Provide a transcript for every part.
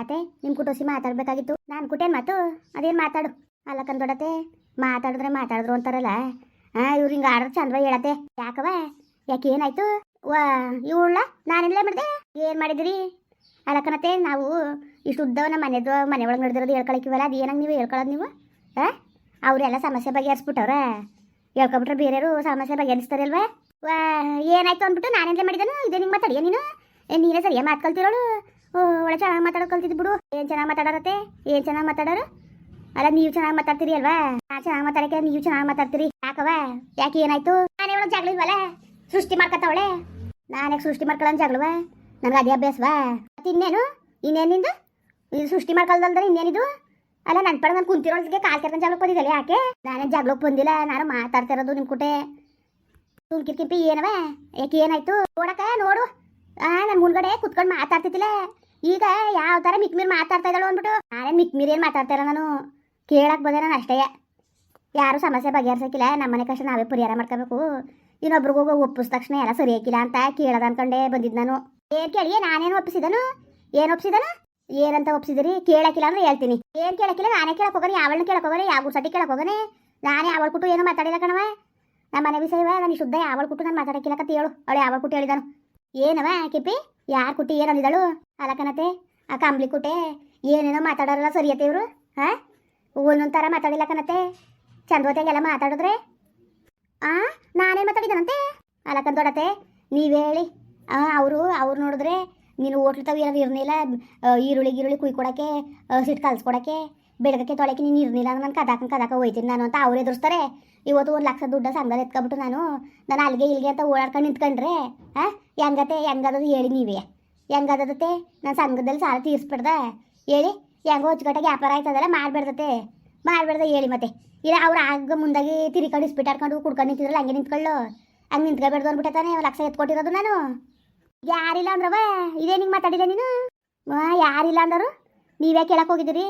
ಅತ್ತೆ ನಿಮ್ಮ ಕುಟೋಸಿ ಮಾತಾಡ್ಬೇಕಾಗಿತ್ತು. ನಾನು ಕುಟೇನು ಮಾತು? ಅದೇನು ಮಾತಾಡು? ಅಲ್ಲ ಕಂದೊಡತೆ, ಮಾತಾಡಿದ್ರೆ ಮಾತಾಡಿದ್ರು ಅಂತಾರಲ್ಲ. ಹಾಂ ಇವ್ರು ಹಿಂಗೆ ಆಡ್ರೆ ಚಂದ್ವ ಹೇಳತ್ತೆ. ಯಾಕವ ಯಾಕೆ ಏನಾಯ್ತು? ವಾ ಇವಳ ನಾನೆಲ್ಲ ಮಾಡಿದೆ? ಏನು ಮಾಡಿದ್ರಿ? ಅಲ್ಲಕ್ಕನತ್ತೆ ನಾವು ಇಷ್ಟು ಉದ್ದವ ನಮ್ಮ ಮನೆದು ಮನೆ ಒಳಗೆ ನಡೆದಿರೋದು ಹೇಳ್ಕೊಳಕಿವಲ್ಲ ಅದು ಏನಂಗೆ ನೀವು ಹೇಳ್ಕೊಳ್ಳೋದು ನೀವು? ಹಾಂ ಅವರೆಲ್ಲ ಸಮಸ್ಯೆ ಬಗೆಹರಿಸ್ಬಿಟ್ಟವ್ರ? ಹೇಳ್ಕೊಬಿಟ್ರೆ ಬೇರೆಯವರು ಸಮಸ್ಯೆ ಬಗೆಹರಿಸ್ತಾರಲ್ವಾ? ವಾ, ಏನಾಯ್ತು ಅಂದ್ಬಿಟ್ಟು ನಾನೆಲ್ಲ ಮಾಡಿದನು? ಇದೇ ನಿಂಗೆ ಮಾತಾಡಿಯ ನೀನು? ನೀನೇ ಸರಿಯಾಗಿ ಮಾತು ಕಲ್ತಿರೋಳು? ಓ ಒಳ್ಳೆ ಚೆನ್ನಾಗಿ ಮಾತಾಡೋದು ಕಲ್ತಿದ್ದು ಬಿಡು. ಏನ್ ಚೆನ್ನಾಗಿ ಮಾತಾಡಾರತ್ತೆ? ಏನ್ ಚೆನ್ನಾಗಿ ಮಾತಾಡೋರು? ಅಲ್ಲ, ನೀವು ಚೆನ್ನಾಗಿ ಮಾತಾಡ್ತೀರಿ ಅಲ್ವಾ? ನಾ ಚೆನ್ನಾಗಿ ಮಾತಾಡಕ್ಕೆ ನೀವು ಚೆನ್ನಾಗಿ ಮಾತಾಡ್ತೀರಿ. ಯಾಕವ ಯಾಕೆ ಏನಾಯ್ತು? ನಾನೇ ಒಳಗೆ ಜಗಳ ಇಲ್ವಲ್ಲ? ಸೃಷ್ಟಿ ಮಾಡ್ಕೊತಾವಳೆ ನಾನೇ ಸೃಷ್ಟಿ ಮಾಡ್ಕೊಳ್ಳೋ ಜಗಳವ? ನನಗೆ ಅದೇ ಅಭ್ಯಾಸವಾ? ಮತ್ತೆ ಇನ್ನೇನು? ಇನ್ನೇನು ನಿಂದು? ಇದು ಸೃಷ್ಟಿ ಮಾಡ್ಕೊಳ್ದಲ್ದ್ರೆ ಇನ್ನೇನಿದು? ಅಲ್ಲ ನನ್ನ ಪಡ ನಾನು ಕುಂತಿರೋಳ್ಗೆ ಕಾಲ್ ಕೆರ್ಕೊಂಡು ಜಗಳಕ್ಕೆ ಬಂದಿದ್ದಲ್ಲ ಯಾಕೆ? ನಾನೇ ಜಗಳಕ್ಕೆ ಬಂದಿಲ್ಲ, ನಾನು ಮಾತಾಡ್ತಾ ಇರೋದು ನಿಮ್ಮ ಕುಟೆ. ಸುಮ್ಕಿರ್ ಕಿಂಪಿ ಏನವ? ಯಾಕೆ ಏನಾಯ್ತು? ನೋಡಕ ನೋಡು. ನನ್ನ ಮುಂದ್ಗಡೆ ಕುತ್ಕೊಂಡು ಮಾತಾಡ್ತಿದ್ದಿಲ್ಲ. ಈಗ ಯಾವ ಮಿಕ್ಮೀರ್ ಮಾತಾಡ್ತಾ ಇದ್ದಾಳು ಅಂದ್ಬಿಟ್ಟು, ನಾನೇ ಮಿಕ್ಮೀರ್ ಏನು ಮಾತಾಡ್ತಾ ಇರೋ ನಾನು. ಕೇಳಕ್ಕೆ ಬಂದೆ ನಾನು ಅಷ್ಟೇ. ಯಾರು ಸಮಸ್ಯೆ ಬಗೆಹರಿಸೋಕ್ಕಿಲ್ಲ ನಮ್ಮ ಮನೆ ಕಷ್ಟ ನಾವೇ ಪರಿಹಾರ ಮಾಡ್ಕೋಬೇಕು. ಇನ್ನೊಬ್ರಿಗೂ ಒಪ್ಪಿಸ್ ತಕ್ಷಣ ಎಲ್ಲ ಸರಿ ಹಾಕಿಲ್ಲ ಅಂತ ಕೇಳೋದು ಅನ್ಕೊಂಡೆ ಬಂದಿದ್ ನಾನು. ಏನ್ ಕೇಳಿ, ನಾನೇನು ಒಪ್ಪಿಸಿದನು? ಏನ್ ಒಪ್ಸಿದನು ಏನಂತ ಒಪ್ಸಿದಿರಿ ಕೇಳಕ್ಕಿಲ್ಲ ಅಂದ್ರೆ ಹೇಳ್ತೀನಿ. ಏನ್ ಕೇಳಕ್ಕಿಲ್ಲ, ನಾನೇ ಕೇಳಕ್ ಹೋಗೋಣ ಯಾವಳನ್ನ ಕೇಳಕ್ ಹೋಗೋಣ ಯಾವ ಸಟಿ ಕೇಳಕ್ ಹೋಗೋಣ ನಾನೇ ಅವಳ ಕುಟ್ಟು ಏನು ಮಾತಾಡಿಲ್ಲ ಕಣವ ನಮ್ಮ ಮನೆ ವಿಷಯವ ನಾನು ಶುದ್ಧ ಯಾವಳ ಕುಟ್ಟು ನಾನು ಮಾತಾಡಕ್ಕಿಲ್ಲ ಕತ್ತಿ ಹೇಳು. ಅವಳು ಯಾವಳ ಕುಟ್ಟು ಹೇಳಿದಾನು. ಏನವ ಕಿಪ್ಪಿ ಯಾರು ಕುಟ್ಟಿ ಏನು ಅಂದಿದ್ದಾಳು? ಅಲಕನತೆ, ಆ ಕಂಬ್ಲಿ ಕುಟೆ, ಏನೇನೋ ಮಾತಾಡೋರಲ್ಲ ಸರಿಯತ್ತೆ ಇವರು ಹಾ ಒಂದೊಂದು ಥರ ಮಾತಾಡಿಲ್ಲ ಕಣತೆ ಚಂದೋತೆಗೆಲ್ಲ ಮಾತಾಡಿದ್ರೆ? ಆ, ನಾನೇ ಮಾತಾಡಿದನಂತೆ? ಅಲಕನ್ ದೊಡತೆ, ನೀವು ಹೇಳಿ. ಅವರು, ಅವ್ರು ನೋಡಿದ್ರೆ ನೀನು ಹೋಟ್ಲ್ ತಾವು ಏನಾದ್ರು ಇರ್ನಿಲ್ಲ ಈರುಳ್ಳಿ ಈರುಳ್ಳಿ ಗೀರುಳ್ಳಿ ಕುಯ್ಕೊಡಕ್ಕೆ ಸಿಟ್ಟು ಕಲ್ಸ್ಕೊಡಕ್ಕೆ, ಬೆಳಗಕ್ಕೆ ತೊಳಕ್ಕೆ ನೀನು ಇರ್ನಿಲ್ಲ ನಾನು ಕದಾಕ ಕದಾಕ ಹೋಯ್ತೀನಿ ನಾನು ಅಂತ ಅವ್ರು ಎದುರಿಸ್ತಾರೆ. ಇವತ್ತು ಒಂದು ಲಕ್ಷ ದುಡ್ಡ ಸಂಘದಲ್ಲಿ ಎತ್ಕೊಬಿಟ್ಟು ನಾನು ನಾನು ಅಲ್ಲಿಗೆ ಇಲ್ಲಿಗೆ ಅಂತ ಓಡಾಡ್ಕೊಂಡು ನಿಂತ್ಕೊಂಡ್ರೆ ಹಾಂ ಹೆಂಗತೆ, ಹೆಂಗದದು ಹೇಳಿ ನೀವೇ. ಹೆಂಗದತ್ತೆ ನಾನು ಸಂಘದಲ್ಲಿ ಸಾಲ ತೀರಿಸ್ಬಿಡ್ದ. ಹೇಳಿ, ಹೆಂಗೋ ಅಚ್ಚುಕಟ್ಟಾಗಿ ವ್ಯಾಪಾರ ಆಯ್ತದಲ್ಲ ಮಾಡ್ಬಿಡ್ದತೆ. ಮಾಡ್ಬಿಡ್ದ ಹೇಳಿ ಮತ್ತೆ. ಇಲ್ಲ, ಅವ್ರು ಆಗ ಮುಂದಾಗಿ ತಿರಿ ಇಸ್ಪಿಟ್ ಆಡ್ಕೊಂಡು ಕುಡ್ಕೊಂಡು ನಿಂತಿದ್ರಲ್ಲ, ಹಂಗೆ ನಿಂತ್ಕೊಳ್ಳು? ಹಂಗೆ ನಿಂತ್ಕೊಬೇಡ್ದು ಅಂದ್ಬಿಟ್ಟೆ ತಾನೇ ಒಂದು ಲಕ್ಷ ಎತ್ಕೊಟ್ಟಿರೋದು ನಾನು. ಯಾರಿಲ್ಲ ಅಂದ್ರವ? ಇದೇ ನಿಂಗೆ ಮಾತಾಡಿಲ್ಲ ನೀನು? ಯಾರಿಲ್ಲ ಅಂದರು? ನೀವೇ ಕೇಳಕ್ಕೆ ಹೋಗಿದ್ದೀರಿ?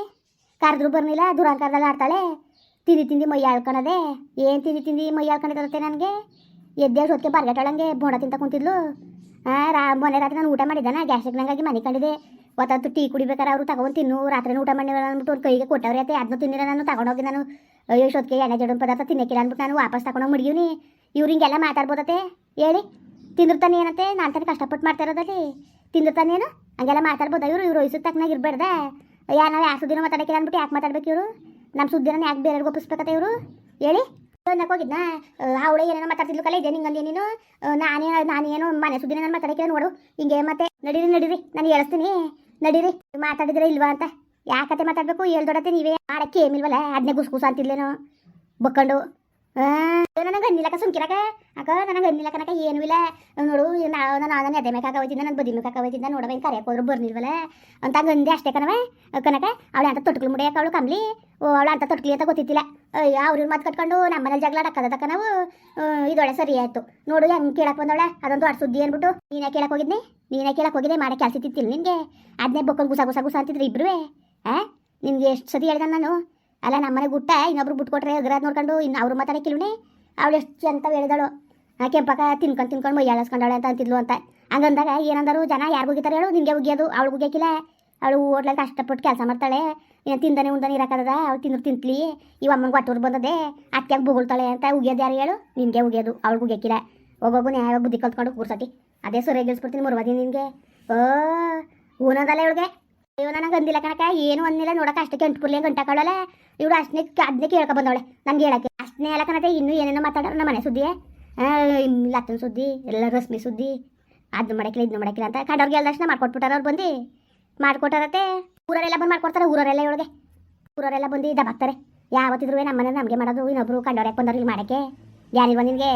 ಕರೆದ್ರು ಬರ್ನಿಲ್ಲ ದುರಂಕಾರದಲ್ಲಿ ಆಡ್ತಾಳೆ. ತಿಂದಿ ತಿಂದು ಮೈ ಆಳ್ಕೊಳದೆ ಏನು ತಿಂದಿ ತಿಂದು ಮೈ ಆಳ್ಕೊಂಡಿರುತ್ತೆ ನನಗೆ? ಎದ್ದೆ ಹೊತ್ತಿಗೆ ಬರ್ಗಟ್ಟಳಂಗೆ ಬೋಣ ತಿಂತ ಕುಂತಿದ್ಲು. ಹಾಂ ಮೊನ್ನೆ ರಾತ್ರಿ ನಾನು ಊಟ ಮಾಡಿದ್ದಾನ ಗ್ಯಾಸ್ಟ್ರಿಕ್ ನಂಗಾಗಿ ಮನೆ ಕಂಡಿದೆ ಒತ್ತತ್ತು ಟೀ ಕುಡಿಬೇಕಾರೆ ಅವರು ತಗೊಂಡು ತಿನ್ನು. ರಾತ್ರಿ ಊಟ ಮಾಡಿ ಅಂದ್ಬಿಟ್ಟು ಕೈಗೆ ಕೊಟ್ಟವ್ರೆ ಅತ್ತೆ. ಅದನ್ನು ತಿನ್ನಿರ ನಾನು ತಗೊಂಡೋಗಿ ನಾನು, ಅಯ್ಯೋ ಎಣ್ಣೆ ಜಡನ್ ಪದಾರ್ಥ ತಿನ್ನಕ್ಕಿಲ್ಲ ಅಂದ್ಬಿಟ್ಟು ನಾನು ವಾಪಸ್ ತಗೊಂಡೋಗಿ ಮಡಗಿವ್ನಿ. ಇವ್ರು ಹಿಂಗೆಲ್ಲ ಮಾತಾಡ್ಬೋದತ್ತೆ. ಹೇಳಿ. ತಿಂದಿರ್ತಾನೆ ಏನಂತೆ ನಾನು ತಾನೇ ಕಷ್ಟಪಟ್ಟು ಮಾಡ್ತಾ ಇರೋದಲ್ಲಿ ತಿಂದಿರ್ತಾನೇನು ಹಂಗೆಲ್ಲ ಮಾತಾಡ್ಬೋದ ಇವರು? ಇವ್ರು ವಯಸ್ಸು ತಕ್ಕನಾಗ ಇರಬೇಡ್ದ ಯಾ, ನಾವು ಯಾಕೆ ಸುದ್ದಿನ ಮಾತಾಡಕ್ಕಿಲ್ಲ ಅಂದ್ಬಿಟ್ಟು ಯಾಕೆ ಮಾತಾಡ್ಬೇಕು ಇವರು? ನಮ್ಮ ಸುದ್ದಿನ ಯಾಕೆ ಬೇರೆಯವ್ರಿಗೆ ಒಪ್ಪಿಸ್ಬೇಕತ್ತೆ ಇವರು? ಹೇಳಿ. ಅನ್ನಕ್ಕೆ ಹೋಗಿದ್ನ? ಅವಳೆ ಏನೇನೋ ಮಾತಾಡ್ತಿದ್ಲು ಕಲೆ ಇದೆ ನಿಂಗಲ್ಲಿ ನೀನು? ನಾನೇ, ನಾನೇನು ಮನೆ ಸುದ್ದಿನ ನಾನು ಮಾತಾಡಕ್ಕೆ ನೋಡು. ಹಿಂಗೆ ಮತ್ತೆ ನಡೀರಿ ನಡೀರಿ, ನಾನು ಹೇಳ್ತೀನಿ. ನಡೀರಿ. ಮಾತಾಡಿದ್ರೆ ಇಲ್ವಾ ಅಂತ. ಯಾಕತೆ ಮಾತಾಡ್ಬೇಕು? ಹೇಳ್ದೊಡತ್ತೆ ನೀವೇ. ಮಾಡಕ್ಕೆ ಏಮಿಲ್ವಲ್ಲ ಅದನ್ನೇ ಗುಸ್ ಗುಸ್ ಅಂತಿದ್ಲೇನೋ. ಬಕ್ಕೊಂಡು. ನನಗೆ ಸುಂಕಿರಕ ಅಕ್ಕ ನನಗೆ ಗಂದಿಲ ಕನಕ ಏನೂ ಇಲ್ಲ. ನೋಡು ನಾವು ನಾನು ಅದನ್ನ ಎದೆ ಮೇಕಾಕ ಹೋಯ್ತಿದ್ದ ನನ್ನ ಬದಿ ಮೇಕಾಕ ಹೋಯ್ತಿದ್ದ ನೋಡಬೇಕು ಕರೆಯಕ್ಕೆ ಹೋದ್ರು ಬರ್ನಿಲ್ವಲ್ಲ ಅಂತ ಗಂದೆ ಅಷ್ಟೇ ಕಣವ ಕನಕ ಅವಳೆ ಅಂತ ತೊಟ್ಕಲು ಮುಡಿಯಕ್ಕೆ ಅವಳು ಕಮ್ಲಿ? ಓ, ಅವಳು ಅಂತ ತೊಟ್ಕಲಿ ಅಂತ ಗೊತ್ತಿತ್ತಿಲ್ಲ ಅಯ್ಯೋ ಅವ್ರಿಗೆ ಮಾತು ಕಟ್ಕೊಂಡು ನಮ್ಮನೇಲಿ ಜಗಳ ಆಡಕ್ಕದಕ್ಕ ನಾವು ಇದೊಳೆ ಸರಿ ಆಯ್ತು. ನೋಡು, ಹೆಂಗೆ ಕೇಳಕ್ಕೆ ಬಂದವಳೆ? ಅದೊಂದು ಅಡ್ ಸುದ್ದಿ ಅಂದ್ಬಿಟ್ಟು ನೀನೇ ಕೇಳಕ್ಕೆ ಹೋಗಿದ್ನಿ? ನೀನೇ ಕೇಳಕ್ಕೆ ಹೋಗಿದ್ದೆ, ಮಾಡಿ ಕೆಲಸ ನಿನಗೆ ಅದನ್ನೇ ಬೊಕ್ಕೊಂಡು ಗುಸ ಗುಸ ಗುಸ ಅಂತಿದ್ರು ಇಬ್ರು ಆ? ನಿನಗೆ ಎಷ್ಟು ಸತಿ ಹೇಳ್ದೆ ನಾನು? ಅಲ್ಲ ನಮ್ಮನೆ ಗುಟ್ಟ ಇನ್ನೊಬ್ರು ಬಿಟ್ಕೊಟ್ರೆ ಅಗ್ರದ್ ನೋಡ್ಕೊಂಡು ಇನ್ನು ಅವ್ರು ಮಾತಾಡಕ್ಕಿಲ್ವನೇ ಅವಳು ಎಷ್ಟು ಅಂತ ಹೇಳಿದಳು. ಆಕೆ ಪಕ್ಕ ತಿನ್ಕೊಂಡು ತಿನ್ಕೊಂಡು ಮೈ ಎಳಸ್ಕೊಂಡವಳೆ ಅಂತ ಅಂತಿದ್ಲು ಅಂತ. ಹಂಗಂದಾಗ ಏನಂದರು, ಜನ ಯಾರು ಹೋಗಿತಾರೆ ಹೇಳು ನಿಮಗೆ ಉಗಿಯೋದು ಅವಳು ಉಗಿಯಕ್ಕಿಲ್ಲ ಅವಳು ಹೋಟ್ಲಲ್ಲಿ ಕಷ್ಟಪಟ್ಟು ಕೆಲಸ ಮಾಡ್ತಾಳೆ. ಏನು ತಿಂದಾನೆ ಉಂದಾನೆ ಇರಕ್ಕದ ಅವಳು ತಿಂದ್ರು ತಿಂತ್ಲಿ, ಇವ ಅಮ್ಮಂಗೆ ಒಟ್ಟೂರು ಬಂದದೆ ಅತ್ತೆಗೆ ಬೊಗಳ್ತಾಳೆ ಅಂತ ಉಗಿಯೋದು ಯಾರು ಹೇಳು, ನಿನಗೆ ಉಗಿಯೋದು, ಅವಳು ಉಗಿಯಕ್ಕಿಲ್ಲ ಹೋಗೋಗು ಯಾವಾಗ ಬುದ್ಧಿ ಕಲ್ತ್ಕೊಂಡು ಕೂರ್ಸತಿ. ಅದೇ ಸೊರೆ ಗೆಲ್ಸ್ಬಿಡ್ತೀನಿ ಮುರ್ವದಿ ನಿನಗೆ. ಓ ಊನದಲ್ಲ ಇವಳಿಗೆ. ಅಯ್ಯೋ, ನನಗೆ ಅಂದಿಲ್ಲ ಕಣಕ ಏನು ಅಂದಿಲ್ಲ, ನೋಡಕ್ಕೆ ಅಷ್ಟಕ್ಕೆ ಎಂಟು ಕುರ್ಲಿ ಗಂಟೆ ಇವಳು ಅಷ್ಟನೇ ಅದನ್ನೇ ಕೇಳ್ಕೊ ಬಂದವಳೆ ನನಗೆ ಹೇಳಕ್ಕೆ. ಎಲ್ಲ ಕಣತೆ ಇನ್ನೂ ಏನೇನೋ ಮಾತಾಡೋರು ನಮ್ಮ ಮನೆ ಸುದ್ದಿ ಲತ್ತನ ಸುದ್ದಿ, ಎಲ್ಲ ರಶ್ಮಿ ಸುದ್ದಿ ಅದು ಮಾಡಕ್ಕಿಲ್ಲ ಇದನ್ನ ಮಾಡಕ್ಕಿಲ್ಲ ಅಂತ ಎಲ್ಲ ತಕ್ಷಣ ಮಾಡ್ಕೊಟ್ಬಿಟ್ಟಾರ ಅವ್ರು ಬಂದು. ಮಾಡ್ಕೊಟ್ಟಾರತ್ತೆ ಊರರೆಲ್ಲ ಬಂದು ಮಾಡ್ಕೊಡ್ತಾರೆ, ಊರವರೆಲ್ಲ ಇವಳಿಗೆ ಊರವರೆಲ್ಲ ಬಂದು ದಬಾಕ್ತಾರೆ. ಯಾವತ್ತಿದ್ರು ನಮ್ಮ ಮನೆ ನಮಗೆ ಮಾಡೋದು, ಇನ್ನೊಬ್ರು ಕಂಡವ್ರು ಯಾಕೆ ಬಂದವ್ರು ಇಲ್ಲಿ ಮಾಡಕ್ಕೆ? ಯಾರಿಲ್ವ ನಿನಗೆ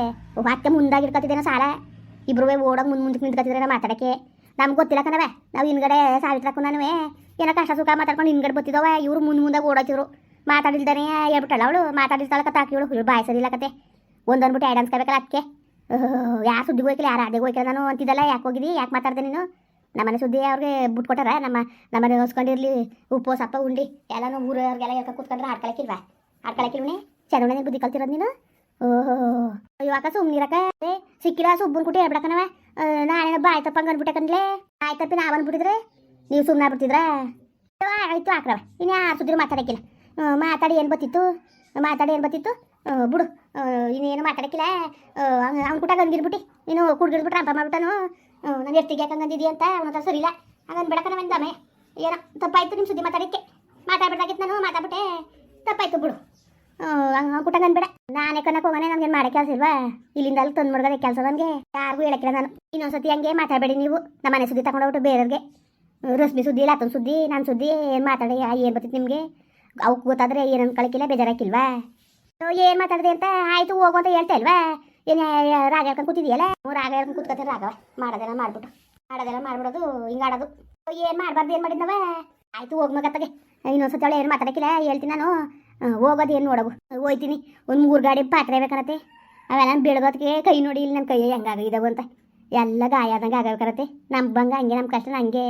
ಮತ್ತೆ ಮುಂದಾಗಿರ್ಕೊತಿದ್ದೇನೋ ಸಾಲ? ಇಬ್ರು ಓಡೋಗಿ ಮುಂದೆ ಮುಂದಕ್ಕೆ ನಿಂತ್ಕೊತಿದ್ರೆ ಮಾತಾಡಕ್ಕೆ? ನಮ್ಗೆ ಗೊತ್ತಿಲ್ಲ ಕಣವೆ ನಾವು ಹಿಂದ್ಗಡೆ ಸಾವಿತ್ರಕ್ಕೂ ನಾನು ಏನೋ ಕಷ್ಟ ಸುಖ ಮಾತಾಡ್ಕೊಂಡು ಹಿಂದ್ಗಡೆ ಬತ್ತಿದವ ಇವ್ರು ಮುಂದೆ ಮುಂದಾಗ ಓಡೋತಿರು ಮಾತಾಡಿಲ್ದಾನೆ ಹೇಳ್ಬಿಟ್ಟಲ್ಲ ಅವಳು? ಮಾತಾಡಿಲ್ತಾಳ ಕತೆ ಹಾಕಿ ಇವಳು ಬಾಯ್ ಬಾಯಿಸೋದಿಲ್ಲ ಕತೆ ಒಂದೊಂದ್ಬಿಟ್ಟು ಎರಡು ಅನ್ಸ್ಕೋಬೇಕಲ್ಲ ಅದಕ್ಕೆ ಯಾರು ಸುದ್ದಿ ಹೋಯ್ಕಿಲ್ಲ, ಯಾರು ಅದೇ ಹೋಯ್ಕಿಲ್ಲ ನಾನು ಅಂತಿದ್ದಲ್ಲ, ಯಾಕೆ ಹೋಗಿದ್ದಿ ಯಾಕೆ ಮಾತಾಡ್ದೆ ನೀನು? ನಮ್ಮನೆ ಸುದ್ದಿ ಅವ್ರಿಗೆ ಬಿಟ್ಕೊಟ್ಟಾರ ನಮ್ಮ, ನಮ್ಮನೆ ಹೊಸ್ಕೊಂಡಿರ್ಲಿ, ಉಪ್ಪು, ಸಪ್ಪ, ಉಂಡಿ, ಎಲ್ಲನೂ ಊರವ್ರಿಗೆಲ್ಲ ಹೇಳ್ಕೊ ಕೂತ್ಕೊಂಡ್ರೆ ಆಡ್ಕೊಳಕ್ಕಿಲ್ವಾ ಆಡ್ಕೊಳಕ್ಕಿಲ್ವನೇ ಚೆನ್ನಾಗಿ ಬುದ್ಧಿ ಕಲ್ತಿರೋದು ನೀನು? ಓಹೋ ಇವಾಗ ಸುಮ್ಮನಿರಕ ಸಿಕ್ಕಿಲ್ಲ ಸುಬ್ಬನ್ ಕುಟಿ ಹೇಳ್ಬಿಡಕನವ ನಾನೇನ ಬಾಯ್ ತಪ್ಪಂಗೆ ಅನ್ಬಿಟ್ಟೆ ಕಂಡ್ಲೆ ಬಾಯ್ ತಪ್ಪಿ ನಾವು ನೀವು ಸುಮ್ಮನೆ ಆಗ್ಬಿಡ್ತಿದ್ರ? ಆಯ್ತು, ಹಾಕ್ರವ. ಇನ್ನು ಯಾರು ಸುದ್ದಿ ಮಾತಾಡಕ್ಕಿಲ್ಲ. ಮಾತಾಡಿ ಏನು ಬತ್ತಿತ್ತು ಮಾತಾಡಿ ಏನು ಬತ್ತಿತ್ತು ಬಿಡು. ಇನ್ನೇನು ಮಾತಾಡಕ್ಕಿಲ್ಲ. ಅವ್ನು ಕೂಟ ಹಂಗಿರ್ಬಿಟ್ಟು ನೀನು ಕುಡ್ಗಿಡ್ಬಿಟ್ರೆ ಅಂಪ ಮಾಡ್ಬಿಟ್ಟನು. ನಾನು ಎಷ್ಟಿಗೆ ಯಾಕೆ ಹಂಗಂದಿದ್ದಿ ಅಂತ ಅವನ ಹತ್ರ ಸರಿ ಇಲ್ಲ ಹಂಗಂದು ಬಿಡಕನ ಬಂದಮ್ಮೆ ಏನೋ ತಪ್ಪಾಯ್ತು ನಿಮ್ಮ ಸುದ್ದಿ ಮಾತಾಡಕ್ಕೆ? ಮಾತಾಡ್ಬಿಡ್ದಾಗಿತ್ತು ನಾನು, ಮಾತಾಡ್ಬಿಟ್ಟೆ. ತಪ್ಪಾಯ್ತು ಬಿಡು. ಕುಟಂಗ ಅನ್ಬೇಡ ನಾನೇ ಕನ್ನಕ್ಕೆ ಹೋಗೋಣ ಏನು ಮಾಡೋ ಕೆಲಸ ಇಲ್ವಾ? ಇಲ್ಲಿಂದ ಅಲ್ಲಿ ತಂದು ಮುಡ್ಗದೆ ಕೆಲಸ ನನಗೆ. ಯಾರಿಗೂ ಹೇಳಕ್ಕಿಲ್ಲ ನಾನು. ಇನ್ನೊಂದ್ಸತಿ ಹಂಗೆ ಮಾತಾಡಬೇಡಿ ನೀವು. ನಮ್ಮ ಮನೆ ಸುದ್ದಿ ತಗೊಂಡೋಗ್ಬಿಟ್ಟು ಬೇರೆಯವ್ರಿಗೆ. ರಶ್ಮಿ ಸುದ್ದಿ ಇಲ್ಲ ಸುದ್ದಿ ಸುದ್ದಿ ನಾನು ಸುದ್ದಿ, ಏನು ಮಾತಾಡಿ ಏನು ಬರ್ತಿತ್ತು ನಿಮಗೆ? ಅವಕ್ಕೆ ಗೊತ್ತಾದ್ರೆ ಏನು ಅನ್ಕೊಳಕ್ಕಿಲ್ಲ ಬೇಜಾರಾಕಿಲ್ವಾ? ಏನು ಮಾತಾಡಿದೆ ಅಂತ? ಆಯ್ತು, ಹೋಗು ಅಂತ ಹೇಳ್ತಾ ಇಲ್ವಾ? ಏನು ರಾಗ ಹೇಳ್ಕೊಂಡು ಕೂತಿದೆಯಲ್ಲ? ರಾಗ ಹೇಳ್ಕೊಂಡು ಕೂತ್ಕೊತಾರೆ ರಾಗವ ಮಾಡೋದೆಲ್ಲ ಮಾಡ್ಬಿಟ್ಟು. ಮಾಡೋದೆಲ್ಲ ಮಾಡ್ಬಿಡೋದು ಹಿಂಗೆ ಆಡೋದು ಏನು ಮಾಡಬಾರ್ದು, ಏನು ಮಾಡಿದ್ನವ? ಆಯ್ತು, ಹೋಗ್ ಮಗತ್ತಗೆ ಇನ್ನೊಂದ್ಸತಿ ಅವಳು ಏನು ಮಾತಾಡಕಿಲ್ಲ ಹೇಳ್ತೀನಿ ನಾನು. ಹೋಗೋದು, ಏನು ನೋಡವು ಹೋಯ್ತೀನಿ. ಒಂದು ಮೂರು ಗಾಡಿ ಪಾತ್ರೆ ಬೇಕರತ್ತೆ. ಅವೆಲ್ಲ ಬೆಳಗೋದಕ್ಕೆ ಕೈ ನೋಡಿ, ಇಲ್ಲಿ ನಮ್ಮ ಕೈ ಹೆಂಗಾಗಿದ್ದಾವು ಅಂತ. ಎಲ್ಲ ಗಾಯ ಆದಂಗೆ ಆಗಬೇಕರತ್ತೆ ನಮ್ಮ ಬಂಗ ಹಂಗೆ ನಮ್ಮ ಕಷ್ಟ ಹಂಗೆ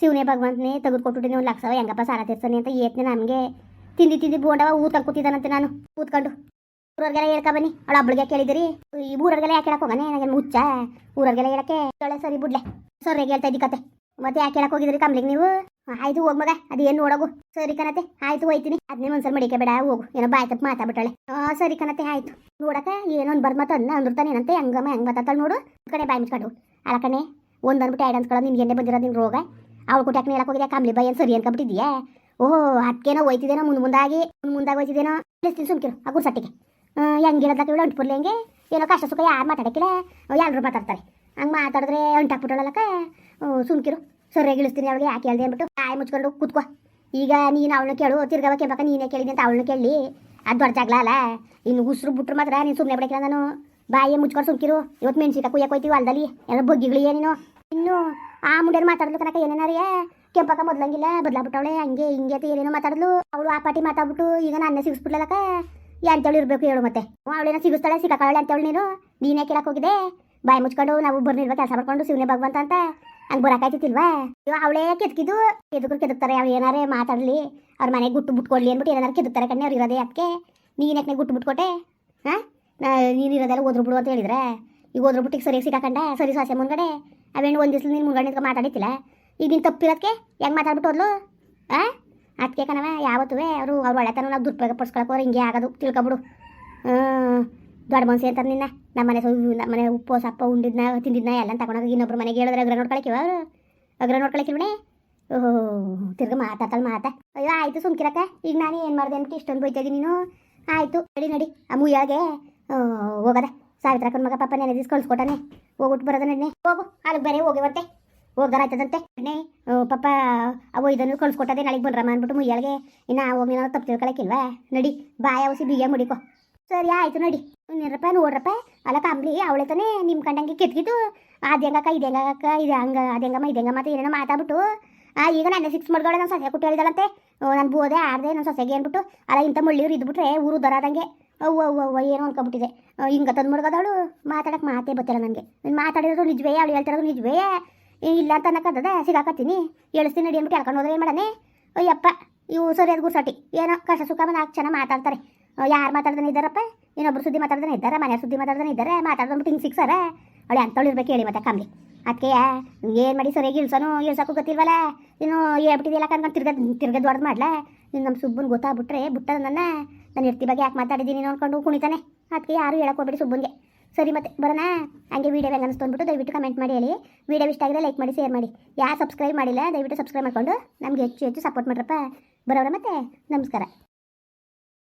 ಶಿವನೇ ಭಗವಂತನೇ ತೆಗೆದು ಕೊಟ್ಬಿಟ್ಟಿನಿ ಒಂದು ಲಕ್ಷ, ಹೆಂಗಪ್ಪ ಸಾಲ ತೀರ್ಸನಿ ಅಂತ ಏತ್ನೆ ನಮಗೆ ತಿಂದಿ ತಿಂದಿ ಬೋಂಡವ ಊತ ಕೂತಿದ್ದಾನಂತೆ ನಾನು. ಕೂತ್ಕೊಂಡು. ಊರವ್ರಿಗೆಲ್ಲ ಹೇಳ್ಕೊ ಬನ್ನಿ. ಅವಳ ಹಬ್ಬಳಿಗೆ ಕೇಳಿದಿರಿ ಈ ಊರವ್ರಿಗೆಲ್ಲ ಯಾಕೆ ಹೇಳಕ್ ಹೋಗನೆ? ನನಗೆ ಮುಚ್ಚ? ಊರವ್ರಿಗೆಲ್ಲ ಹೇಳಕ್ಕೆ ಕಳೆ ಸರಿ ಬಿಡ್ಲೆ. ಸರಿ ಹೇಳ್ತಾ ಇದ್ದಿ ಕತೆ. ಮತ್ತೆ ಯಾಕೆ ಹೇಳಕ್ ಹೋಗಿದ್ರಿ ಕಂಬ್ಲಿಗೆ ನೀವು? ಆಯ್ತು ಹೋಗ್ ಮಗ. ಅದೇನು ನೋಡೋಗು? ಸರಿ ಕಣತೆ ಆಯ್ತು ಹೋಯ್ತೀನಿ. ಅದನ್ನೇ ಒಂದ್ಸಲ ಮಡಿಕೆ ಬೇಡ, ಹೋಗು. ಏನೋ ಬಾಯ್ ತಪ್ಪ ಮಾತಾಡ್ಬಿಟ್ಟಾಳೆ. ಆ ಸರಿ ಕಣತೆ ಆಯ್ತು. ನೋಡಕ, ಏನೋ ಒಂದು ಬರ್ಮತ್ತ ಅನ್ನ ಅಂದಿರ್ತಾನೇನಂತೆ ಹಂಗಮ್ಮ, ಹೆಂಗ್ ಮಾತಾಡ್ತಾಳೆ ನೋಡು. ಕಡೆ ಬಾಯ್ ಮುಚ್ಕೊಂಡು ಅಲ್ಲ ಕಣೆ, ಒಂದ್ ಅಂದ್ಬಿಟ್ಟು ಎರಡು ಅನ್ಸ್ಕೊಳ್ಳೋ ನಿನ್ಗೆ ಬಂದಿರೋದು ನಿನ್ ರೋಗ? ಅವ್ಳು ಕೊಟ್ಟಾಕ ಹೇಳಕ್ ಹೋಗಿದ್ಯಾ? ಕಾಮ್ಲಿ ಬೈ ಏನು ಸರಿ ಅನ್ಕೊಂಬಿಟ್ಟಿದ್ಯಾ ಓಹೋ ಅದಕ್ಕೇನೋ ಹೋಯ್ತಿದ್ದೇನೋ ಮುಂದೆ ಮುಂದಾಗಿ ಮುಂದೆ ಮುಂದಾಗಿ ಹೋಯ್ತಿದ್ದೇನೋ ತಿಳಿಸ್ತೀನಿ ಸುಮ್ಕಿರು, ಆ ಗುರ್ಸಟ್ಟಿಗೆ ಹೆಂಗೆ ಹೇಳೋದಕ್ಕೆ ಇವಳು ಅಂಟ್ಪುರ್ಲಿ ಹೆಂಗೆ? ಏನೋ ಕಷ್ಟ ಸುಖ, ಯಾರು ಮಾತಾಡಕ್ಕಿಲ್ಲ? ಎಲ್ಲರೂ ಮಾತಾಡ್ತಾರೆ. ಹಂಗೆ ಮಾತಾಡಿದ್ರೆ ಅಂಟಾಕ್ಬಿಟ್ಟಳಕ್ಕ ಸುಮ್ಕಿರು. ಸರಿಯಾಗಿ ಇಳಿಸ್ತೀನಿ ಅವಳಿಗೆ, ಯಾಕೆ ಹೇಳ್ದೆ ಅಂದ್ಬಿಟ್ಟು ಕಾಯಿ ಮುಚ್ಕೊಂಡು ಕೂತ್ಕೋ. ಈಗ ನೀನು ಅವಳನ್ನ ಕೇಳು ತಿರ್ಗವ ಬೇಕಾ ನೀನೇ ಕೇಳಿದೆ ಅಂತ ಅವಳನ್ನ ಕೇಳಿ. ಅದು ದೊಡ್ಡ ಅಲ್ಲ? ಇನ್ನು ಉಸಿರು ಬಿಟ್ರು ಮಾತ್ರ ನೀನು ಸುಮ್ಮನೆ ಬಿಡಕ್ಕಿಲ್ಲ ನಾನು. ಬಾಯಿ ಮುಚ್ಕೊಂಡು ಸುಮ್ಕಿರು. ಇವತ್ತು ಮೆಣಸಿಕ ಕುಯ್ಯಕ್ಕೆ ಹೋಯ್ತೀವಿ ಹೊಲದಲ್ಲಿ ಎಲ್ಲ ಬಗ್ಗಿಗಳು ಏನೇನು. ಇನ್ನು ಆ ಮುಂಡೆ ಮಾತಾಡ್ಲು ತನಕ ಏನೇನಾರಿಯೇ ಕೆಂಪಕ್ಕ ಮೊದ್ಲಂಗಿಲ್ಲ, ಬದಲಾಗ್ಬಿಟ್ಟವಳೆ, ಹಂಗೆ ಹಿಂಗೆ ಅಂತ ಏನೇನೋ ಮಾತಾಡ್ಲು ಅವಳು ಆ ಪಾಟಿ ಮಾತಾಡ್ಬಿಟ್ಟು ಈಗ ನನ್ನ ಸಿಗಿಸ್ಬಿಡ್ಲಕ್ಕ ಎಂತೇಳಿ ಇರಬೇಕು ಹೇಳು ಮತ್ತೆ. ಅವಳೇನ ಸಿಗಿಸ್ತಾಳೆ ಸಿಕ್ಕಾಕಳೆ ಅಂತೇಳಿ ನೀನು? ನೀನೇ ಕೇಳಕ್ ಹೋಗಿದೆ ಬಾಯಿ ಮುಚ್ಕೊಂಡು ನಾವು ಬರ್ನಿಲ್ವ ಕೆಲಸ ಮಾಡ್ಕೊಂಡು, ಶಿವನೇ ಭಗವಂತ ಅಂತ. ಹಂಗೆ ಬರಕಾಯ್ತಿಲ್ವಾ ಇವ ಅವಳೇ ಕೆದಕಿದ್ದು. ಕೆದಕರು ಕೆದಕ್ತಾರೆ ಅವ್ರು ಏನಾರೇ ಮಾತಾಡಲಿ. ಅವ್ರ ಮನೆಗೆ ಗುಟ್ಟು ಬಿಟ್ಕೊಡ್ಲಿ ಅಂದ್ಬಿಟ್ಟು ಏನಾರು ಕೆದಕ್ತಾರೆ ಕಣ್ಣೆ, ಅವ್ರು ಇರೋದೇ ಅದಕ್ಕೆ ನೀನು ಯಾಕೆ ಗುಟ್ಟು ಬಿಟ್ಕೊಟ್ಟೆ ಹಾಂ? ನೀನು ಇರೋದೆಲ್ಲ ಓದ್ರು ಬಿಡು ಅಂತ ಹೇಳಿದ್ರೆ. ಈಗ ಓದ್ರು ಬಿಟ್ಟಿಗೆ ಸರಿಯಾಗಿ ಸಿಕ್ಕಾಕಂಡ, ಸರಿ ಸಾಸೆ ಮುಂದ್ಗಡೆ. ಅವೇನು ಒಂದು ದಿವಸ ನೀನು ಮುಂಗಡೆ ನಿಂತ್ಕೊಂಡು ಮಾತಾಡಿತ್ತಿಲ್ಲ? ಈಗ ನೀನು ತಪ್ಪಿರೋದಕ್ಕೆ ಹೆಂಗೆ ಮಾತಾಡ್ಬಿಟ್ಟು ಹೋದ್ಲು? ಆ? ಅದಕ್ಕೆ ಕಣವ ಯಾವತ್ತೂ ಅವರು, ಅವ್ರು ಒಳ್ಳೆತನ ನಾವು ದುರುಪಯೋಗ ಪಡಿಸ್ಕೊಳಕ್ಕೆ ಅವ್ರು ಹಿಂಗೆ ಆಗೋದು. ತಿಳ್ಕೊಬಿಡು. ದೊಡ್ಡ ಮನ್ಸಿ ಅಂತಾರೆ ನಿನ್ನ ನಮ್ಮ ಮನೆ ಉಪ್ಪು, ಸಪ್ಪ, ಉಂಡಿದ್ನ, ತಿಂದಿದ್ನ ಎಲ್ಲ ತಗೊಂಡೋಗಿ ಇನ್ನೊಬ್ರು ಮನೆಗೆ ಹೇಳಿದ್ರೆ ಅಗ್ರ ನೋಡ್ಕೊಳಕ್ಕೆ ಅವರು? ಅಗ್ರ ನೋಡ್ಕೊಳಕಿಲ್ವಣೆ ಓಹೋ, ತಿರ್ಗ ಮಾತಾಡ್ತಾಳೆ ಮಾತಾ. ಅಯ್ಯೋ, ಆಯಿತು ಸುಮ್ಕಿರಕ್ಕ. ಈಗ ನಾನು ಏನು ಮಾಡಿದೆ ಅಂತ ಇಷ್ಟೊಂದು ಬೈತಾಗಿ ನೀನು. ಆಯಿತು, ನಡಿ ನಡಿ. ಆ ಮುಯ್ಯಾಗೆ ಹೋಗದ. ಸಾವಿತ್ರಕ್ಕನ ಮಗ ಪಾಪ ನೆನೆ ಕಳ್ಸ್ಕೊಟ್ಟಾನೆ? ಹೋಗ್ಬಿಟ್ಟು ಬರೋದ ಹೋಗು ಅಲ್ಲಿಗೆ ಬೇರೆ ಹೋಗಿವಂತೆ ಹೋಗಾರ ಆಯ್ತದಂತೆ. ನೆನ್ನೆ ಆ, ಪಾಪ ಅವು ಇದನ್ನು ಕಳ್ಸ್ಕೊಟ್ಟದೆ ನಾಳೆಗೆ ಬನ್ರಮ್ಮ ಅಂದ್ಬಿಟ್ಟು ಮುಯ್ಯಾಳಿಗೆ ಇನ್ನು ಹೋಗಿ ನಾನು ತಪ್ಪು ತಿಳ್ಕೊಳಕ್ಕಿಲ್ವಾ ನಡಿ ಬಾಯ ಔಸಿ ಬಿಗಿಯ ಮುಡಿಕೋ. ಸರಿ ಆಯ್ತು ನಡಿ. ಇನ್ನೇನಪ್ಪ ನೋಡ್ರಪ್ಪ. ಅಲ್ಲ ಕಾಂಬ್ಲಿ ಅವಳೆ ತಾನೇ ನಿಮ್ಮ ಕಂಡಂಗೆ ಕೆತ್ಕಿದ್ದು ಅದು ಹೆಂಗಕ್ಕ ಇದು ಹೆಂಗಕ್ಕ ಇದು ಹಂಗ ಅದು ಹೆಂಗಮ್ಮ ಇದು ಏನೇನೋ ಮಾತಾಡ್ಬಿಟ್ಟು ಈಗ ನನ್ನ ಸಿಕ್ಸ್ ಮಾಡ್ದವಳೆ ನನ್ನ ಸೊಸೆ ಕುಟ್ಟಿ ಹೇಳಿದಳಂತೆ ನಾನು ಬೋದೆ ಆಡ್ದೆ ನನ್ನ ಸೊಸೆಗೆ ಅಂದ್ಬಿಟ್ಟು ಅಲ್ಲ ಇಂಥ ಮುಳ್ಳಿರು ಇದ್ಬಿಟ್ರೆ ಊರು ದರಾದಂಗೆ ಅವ್ವ ಅವ್ವ ಏನೋ ಅನ್ಕೊಂಬಿಟ್ಟಿದೆ. ಹಿಂಗೆ ತಂದು ಮುಡ್ಗದವಳು ಮಾತಾಡಕ್ಕೆ ಮಾತೇ ಗೊತ್ತಿಲ್ಲ ನನಗೆ. ನೀನು ಮಾತಾಡಿರೋದು ನಿಜವೇ, ಅವಳು ಹೇಳ್ತಿರೋದು ನಿಜವೇ. ಇಲ್ಲ ಅಂತ ಅನ್ನಕ್ಕದ ಸಿಗಾಕತ್ತೀನಿ. ಎಳಿಸ್ತೀನಿ ನಡಿ ಅಂದ್ಬಿಟ್ಟು ಹೇಳ್ಕೊಂಡು ಹೋದ್ರೆ ಏನು ಮಾಡನೆ. ಅಯ್ಯಪ್ಪ, ಇವು ಸರಿಯಾದ ಗುರ್ಸಾಟಿ. ಏನೋ ಕಷ್ಟ ಸುಖ ನಾಲ್ಕು ಚೆನ್ನಾಗಿ ಮಾತಾಡ್ತಾರೆ. ಯಾರು ಮಾತಾಡ್ದಾನೆ ಇದ್ದಾರಪ್ಪ? ಇನ್ನೊಬ್ರು ಸುದ್ದಿ ಮಾತಾಡ್ದಾನೆ ಇದ್ದಾರೆ? ಮನೆ ಸುದ್ದಿ ಮಾತಾಡ್ದಾನೆ ಇದ್ದಾರೆ? ಮಾತಾಡ್ದಂಬಿಟ್ಟು ಹಿಂಗೆ ಸಿಕ್ಸಾರೆ ಅವಳು ಅಂತವಳು ಇರ್ಬೇಕು ಹೇಳಿ ಮತ್ತೆ ಕಮ್ಮಿ ಅದಕ್ಕೆ ಏನು ಮಾಡಿ ಸರಿಯಾಗಿ ಇಳ್ಸೋನು, ಇಳ್ಸೋಕ್ಕೂ ಗೊತ್ತಿಲ್ವಲ್ಲ? ಇನ್ನು ಹೇಳ್ಬಿಟ್ಟಿದೆಯಲ್ಲ ಕನ್ಕೊಂಡು ತಿರ್ಗ ತಿರ್ಗ ದೊಡ್ಡದು ಮಾಡ್ಲಾ? ನೀನು ನಮ್ಮ ಸುಬ್ಬನ್ ಗೊತ್ತಾಗ್ಬಿಟ್ರೆ ಬಿಟ್ಟದ ನನ್ನ. ನಾನು ಇರ್ತಿ ಬಗ್ಗೆ ಯಾಕೆ ಮಾತಾಡಿದ್ದೀನಿ ನೋಡ್ಕೊಂಡು ಕುಣಿತಾನೆ. ಅದಕ್ಕೆ ಯಾರು ಹೇಳಕ್ಕೋಗ್ಬೇಡಿ ಸುಬ್ಬನಿಗೆ. ಸರಿ ಮತ್ತೆ, ಬರೋಣ? ಹಂಗೆ ವೀಡಿಯೋ ಎಲ್ಲ ಅನಿಸ್ತು ಅಂದ್ಬಿಟ್ಟು ದಯವಿಟ್ಟು ಕಮೆಂಟ್ ಮಾಡಿ ಹೇಳಿ. ವೀಡಿಯೋ ಇಷ್ಟ ಆಗಿದೆ ಲೈಕ್ ಮಾಡಿ ಶೇರ್ ಮಾಡಿ. ಯಾರು ಸಬ್ಸ್ಕ್ರೈಬ್ ಮಾಡಿಲ್ಲ, ದಯವಿಟ್ಟು ಸಬ್ಸ್ಕ್ರೈಬ್ ಮಾಡಿಕೊಂಡು ನಮಗೆ ಹೆಚ್ಚು ಹೆಚ್ಚು ಸಪೋರ್ಟ್ ಮಾಡ್ರಪ್ಪ. ಬರೋರ ಮತ್ತೆ, ನಮಸ್ಕಾರ.